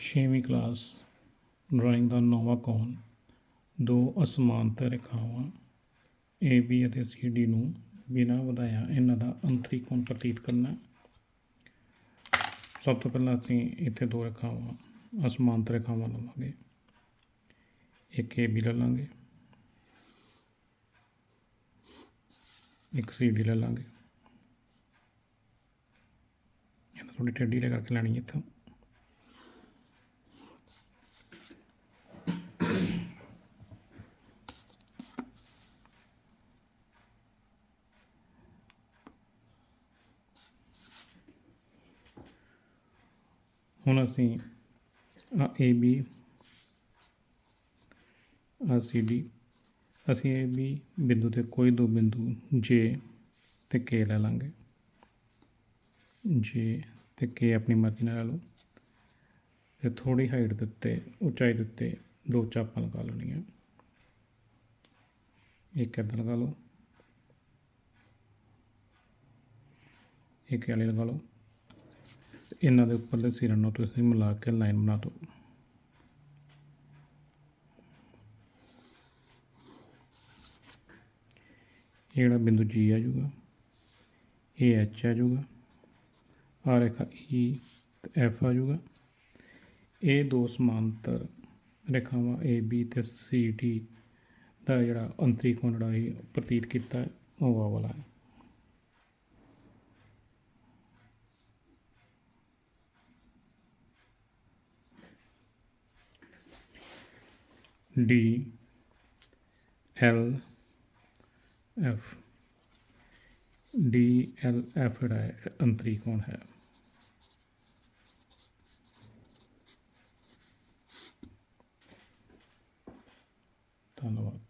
ਛੇਵੀਂ class, drawing ਦਾ ਨੌਵਾਂ ਕੋਣ? ਦੋ ਅਸਮਾਨਤਾ ਰੇਖਾਵਾਂ ਏ ਬੀ ਅਤੇ ਸੀ ਡੀ ਨੂੰ ਬਿਨਾਂ ਵਧਾਇਆ ਇਹਨਾਂ ਦਾ ਅੰਤਰੀ ਕੋਣ ਪ੍ਰਤੀਤ ਕਰਨਾ? ਸਭ ਤੋਂ ਪਹਿਲਾਂ ਅਸੀਂ ਇੱਥੇ ਦੋ ਰੇਖਾਵਾਂ ਅਸਮਾਨਤਾ ਰੇਖਾਵਾਂ ਲਵਾਂਗੇ। ਇੱਕ ਏ ਬੀ ਲੈ ਲਾਂਗੇ। ਇੱਕ ਸੀ ਡੀ ਲੈ ਲਾਂਗੇ। ਇਹਨਾਂ ਥੋੜੀ ਟੇਢੀ ਲੈ ਕਰਕੇ ਲੈਣੀ ਇੱਥੋਂ। ਹੁਣ ਅਸੀਂ ਆ ਏ ਬੀ ਆ ਸੀ ਡੀ ਅਸੀਂ ਏ ਬੀ ਬਿੰਦੂ ਤੇ ਕੋਈ ਦੋ ਬਿੰਦੂ ਜੇ ਤੇ ਕੇ ਲੈ ਲਾਂਗੇ। ਜੇ ਤੇ ਕੇ ਆਪਣੀ ਮਰਜ਼ੀ ਨਾਲ ਲੈ ਲਓ। ਤੇ ਥੋੜੀ ਹਾਈਟ ਦੇ ਉੱਤੇ, ਉਚਾਈ ਦੇ ਉੱਤੇ ਦੋ ਚਾਪਾਂ ਲਗਾ ਲੈਣੀਆਂ। ਇੱਕ ਇੱਧਰ ਲਗਾ ਲਓ। ਇੱਕ ਵਾਲੀ ਲਗਾ ਲਓ। ਇਹਨਾਂ ਦੇ ਉੱਪਰ ਦੇ ਸਿਰਾਂ ਨੂੰ ਤੁਸੀਂ ਮਿਲਾ ਕੇ ਲਾਈਨ ਬਣਾ ਦਿਓ। ਇਹ ਜਿਹੜਾ ਬਿੰਦੂ ਜੀ ਆ ਜਾਊਗਾ ਇਹ ਐਚ ਆ ਜਾਊਗਾ ਆ ਰੇਖਾ ਈ ਤੇ ਐਫ ਆ ਜਾਊਗਾ। ਇਹ ਦੋ ਸਮਾਂਤਰ ਰੇਖਾਵਾਂ ਏ ਬੀ ਤੇ ਸੀ ਡੀ ਦਾ ਜਿਹੜਾ ਅੰਤਰੀ ਕੋਣ ਜਿਹੜਾ ਇਹ ਪ੍ਰਤੀਤ ਕੀਤਾ ਹੈ, ਉਹ ਆ ਵਾਲਾ ਹੈ। D L F D L F ਜਿਹੜਾ ਹੈ ਅੰਤਰੀ ਕੋਣ ਹੈ? ਧੰਨਵਾਦ।